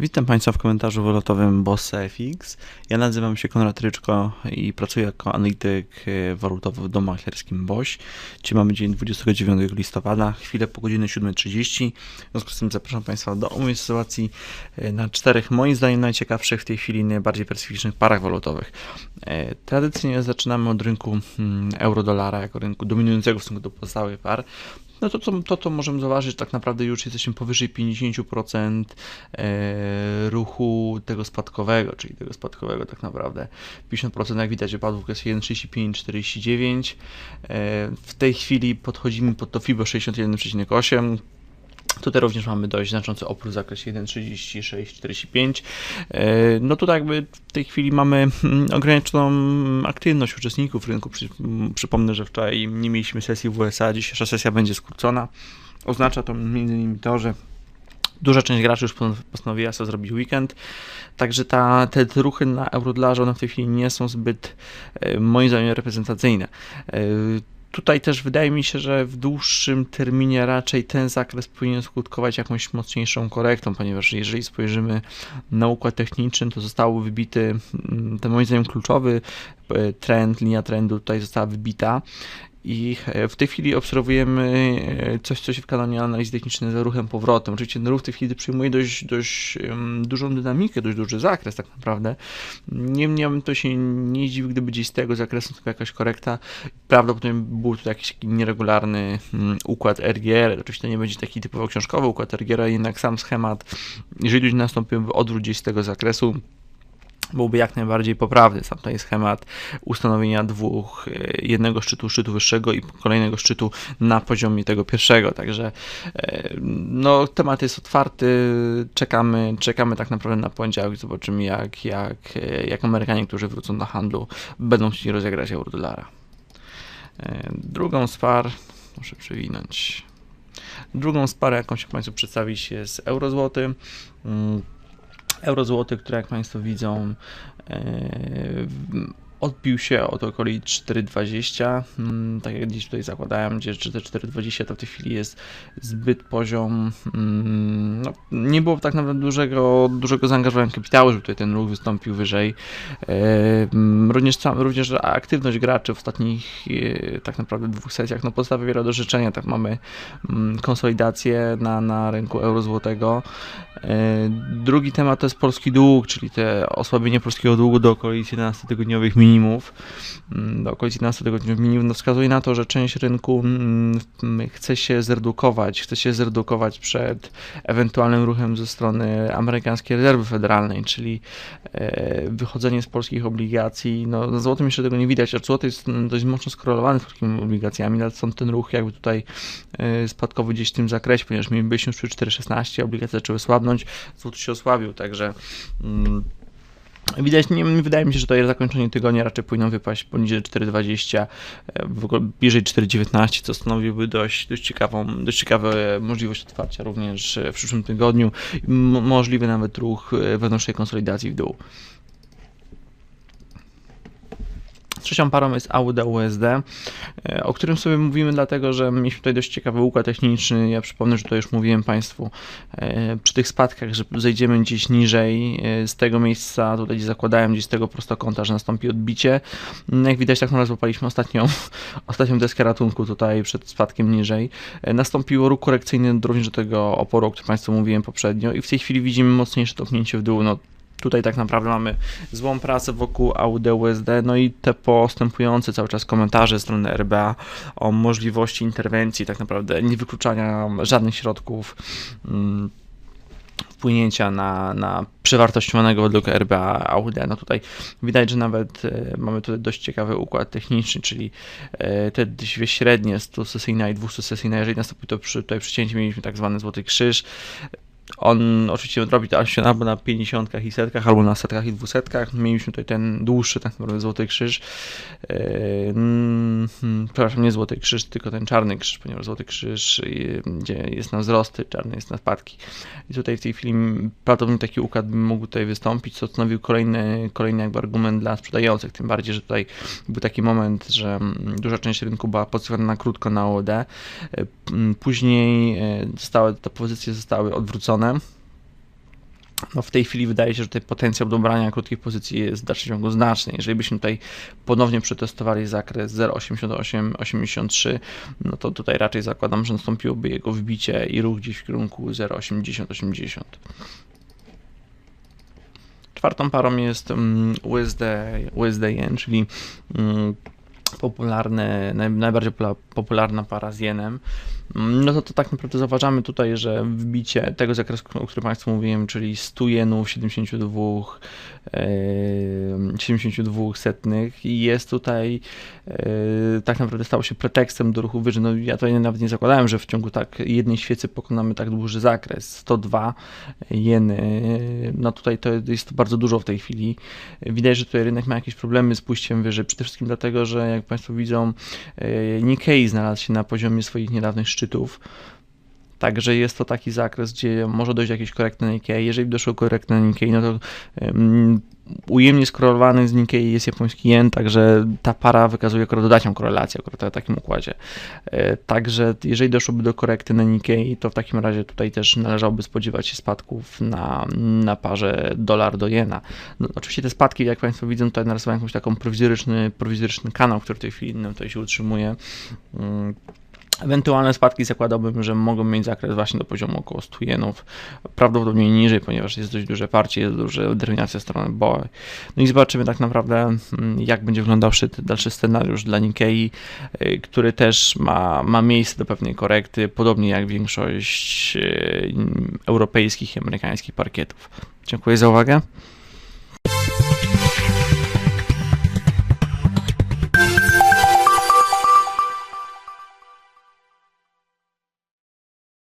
Witam Państwa w komentarzu walutowym Bossa FX. Ja nazywam się Konrad Ryczko i pracuję jako analityk e, walutowy w domu maklerskim BOŚ. Dzisiaj mamy dzień 29 listopada, chwilę po godzinie 7.30. W związku z tym zapraszam Państwa do omówienia sytuacji e, na czterech, moim zdaniem, najciekawszych w tej chwili, najbardziej perspektywicznych parach walutowych. E, tradycyjnie zaczynamy od rynku mm, euro-dolara jako rynku dominującego w stosunku do pozostałych par no to, to, to, to możemy zauważyć, tak naprawdę już jesteśmy powyżej 50% e, ruchu tego spadkowego, czyli tego spadkowego tak naprawdę. 50% jak widać wypadł w 1,35-49. E, w tej chwili podchodzimy pod to FIBO 61,8. Tutaj również mamy dość znaczący opór w zakresie 1,36-45. E, no tutaj jakby w tej chwili mamy mm, ograniczoną aktywność uczestników rynku. Przypomnę, że wczoraj nie mieliśmy sesji w USA, dzisiejsza sesja będzie skrócona. Oznacza to innymi to, że Duża część graczy już postanowiła sobie zrobić weekend, także ta, te ruchy na eurodolarze one w tej chwili nie są zbyt e, moim zdaniem reprezentacyjne. Tutaj też wydaje mi się, że w dłuższym terminie raczej ten zakres powinien skutkować jakąś mocniejszą korektą, ponieważ jeżeli spojrzymy na układ techniczny, to został wybity mm, ten moim zdaniem kluczowy e, trend, linia trendu tutaj została wybita i e, w tej chwili obserwujemy e, coś, co się w kanale analizy technicznej za ruchem powrotem. Oczywiście ten ruch w tej chwili przyjmuje dość, dość dużą dynamikę, dość duży zakres tak naprawdę. Niemniej bym to się nie dziwił, gdyby gdzieś z tego zakresu to jakaś korekta. Prawdopodobnie był to jakiś nieregularny mm, układ RGR. Oczywiście nie będzie taki typowo książkowy układ RGR, jednak sam schemat, jeżeli nastąpiłby odwrót gdzieś z tego zakresu, byłby jak najbardziej poprawny. Sam tutaj schemat ustanowienia dwóch, e, jednego szczytu, szczytu wyższego i kolejnego szczytu na poziomie tego pierwszego. Także e, no, temat jest otwarty. Czekamy, czekamy tak naprawdę na poniedziałek. Zobaczymy, jak, jak, e, jak Amerykanie, którzy wrócą do handlu, będą chcieli rozegrać euro-dolara. Drugą z par, muszę przewinąć. Drugą z par, jaką się Państwu przedstawić, jest euro-złoty. Euro złoty, które jak Państwo widzą e, odbił się od okolic 4,20, mm, tak jak dziś tutaj zakładałem, gdzie te 4,20 to w tej chwili jest zbyt poziom, mm, no, nie było tak naprawdę dużego, dużego zaangażowania kapitału, żeby tutaj ten ruch wystąpił wyżej. Mm, również, również aktywność graczy w ostatnich e, tak naprawdę dwóch sesjach no, pozostawia wiele do życzenia, tak mamy konsolidację na, na rynku euro złotego. E, drugi temat to jest polski dług, czyli te osłabienie polskiego długu do okolic 11-tygodniowych minimów, mm, do okolic 11-tygodniowych minimów, no wskazuje na to, że część rynku mm, chce się zredukować, chce się zredukować przed ewentualnym ruchem ze strony amerykańskiej rezerwy federalnej, czyli e, wychodzenie z polskich obligacji. No, na złotym jeszcze tego nie widać, a złoty jest dość mocno skorelowany z polskimi obligacjami, stąd ten ruch jakby tutaj e, spadkowy gdzieś w tym zakresie, ponieważ my byliśmy już przy 4,16, obligacje zaczęły słabnąć, złoty się osłabił, także mm, Widać, nie, wydaje mi się, że to zakończenie tygodnia raczej powinno wypaść poniżej 4,20, e, w ogóle bliżej 4,19, co stanowiłby dość, dość, ciekawą, dość ciekawą możliwość otwarcia również w przyszłym tygodniu, możliwy nawet ruch e, wewnętrznej konsolidacji w dół. Trzecią parą jest AUD USD, e, o którym sobie mówimy dlatego, że mieliśmy tutaj dość ciekawy układ techniczny. Ja przypomnę, że to już mówiłem Państwu e, przy tych spadkach, że zejdziemy gdzieś niżej e, z tego miejsca, tutaj zakładałem gdzieś z tego prostokąta, że nastąpi odbicie. No, jak widać tak naprawdę złapaliśmy ostatnią, ostatnią deskę ratunku tutaj przed spadkiem niżej. Nastąpiło ruch korekcyjny również do tego oporu, o którym Państwu mówiłem poprzednio i w tej chwili widzimy mocniejsze topnięcie w dół. No, Tutaj tak naprawdę mamy złą pracę wokół AUD USD, no i te postępujące cały czas komentarze ze strony RBA o możliwości interwencji, tak naprawdę nie wykluczania żadnych środków. Hmm, wpłynięcia na, na przewartościowanego według RBA AUD. No tutaj widać, że nawet e, mamy tutaj dość ciekawy układ techniczny, czyli e, te dwie średnie 100-sesyjna i 200-sesyjna, jeżeli nastąpi to przy, tutaj przycięcie, mieliśmy tak zwany złoty krzyż, on oczywiście robi to albo na 50 i setkach, albo na setkach i dwusetkach. Mieliśmy tutaj ten dłuższy, tak naprawdę Złoty Krzyż. Yy, hmm, przepraszam, nie Złoty Krzyż, tylko ten czarny krzyż, ponieważ Złoty Krzyż, yy, gdzie jest na wzrosty, czarny jest na spadki. I tutaj w tej chwili prawdopodobnie taki układ mógł tutaj wystąpić, co stanowił kolejny, kolejny jakby argument dla sprzedających. Tym bardziej, że tutaj był taki moment, że mm, duża część rynku była pozycjonowana na krótko na OD. Yy, później zostały, te pozycje zostały odwrócone no w tej chwili wydaje się, że tutaj potencjał dobrania krótkich pozycji jest w dalszym ciągu znaczny. Jeżeli byśmy tutaj ponownie przetestowali zakres 0,88-83, no to tutaj raczej zakładam, że nastąpiłoby jego wbicie i ruch gdzieś w kierunku 0,80-80. Czwartą parą jest mm, USD, USD Yen, czyli popularne, naj, najbardziej popularna para z jenem, Mm, no to, to tak naprawdę zauważamy tutaj, że wbicie tego zakresu, o którym Państwu mówiłem, czyli 100 jenów, 72, e, 72 setnych jest tutaj e, tak naprawdę stało się pretekstem do ruchu wyżej. No ja tutaj nawet nie zakładałem, że w ciągu tak jednej świecy pokonamy tak duży zakres, 102 jeny, no tutaj to jest bardzo dużo w tej chwili. Widać, że tutaj rynek ma jakieś problemy z pójściem wyżej, przede wszystkim dlatego, że jak Państwo widzą, e, Nikkei znalazł się na poziomie swoich niedawnych szczytów. Także jest to taki zakres, gdzie może dojść do jakiejś korekty na Nikkei. Jeżeli doszło korekty na Nikkei, no to um, ujemnie skorelowany z Nikkei jest japoński jen, także ta para wykazuje akurat dodatnią korelację akurat w takim układzie. E, Także jeżeli doszłoby do korekty na Nikkei, to w takim razie tutaj też należałoby spodziewać się spadków na, na parze dolar do jena. No, oczywiście te spadki, jak Państwo widzą, tutaj narysowałem jakąś taką prowizoryczny, prowizoryczny kanał, który w tej chwili no, tutaj się utrzymuje. Ewentualne spadki zakładałbym, że mogą mieć zakres właśnie do poziomu około 100 jenów, prawdopodobnie niżej, ponieważ jest dość duże parcie, jest duża determinacja strony BOE. No i zobaczymy tak naprawdę, mm, jak będzie wyglądał dalszy scenariusz dla Nikkei, y, który też ma, ma miejsce do pewnej korekty, podobnie jak większość y, europejskich i amerykańskich parkietów. Dziękuję za uwagę.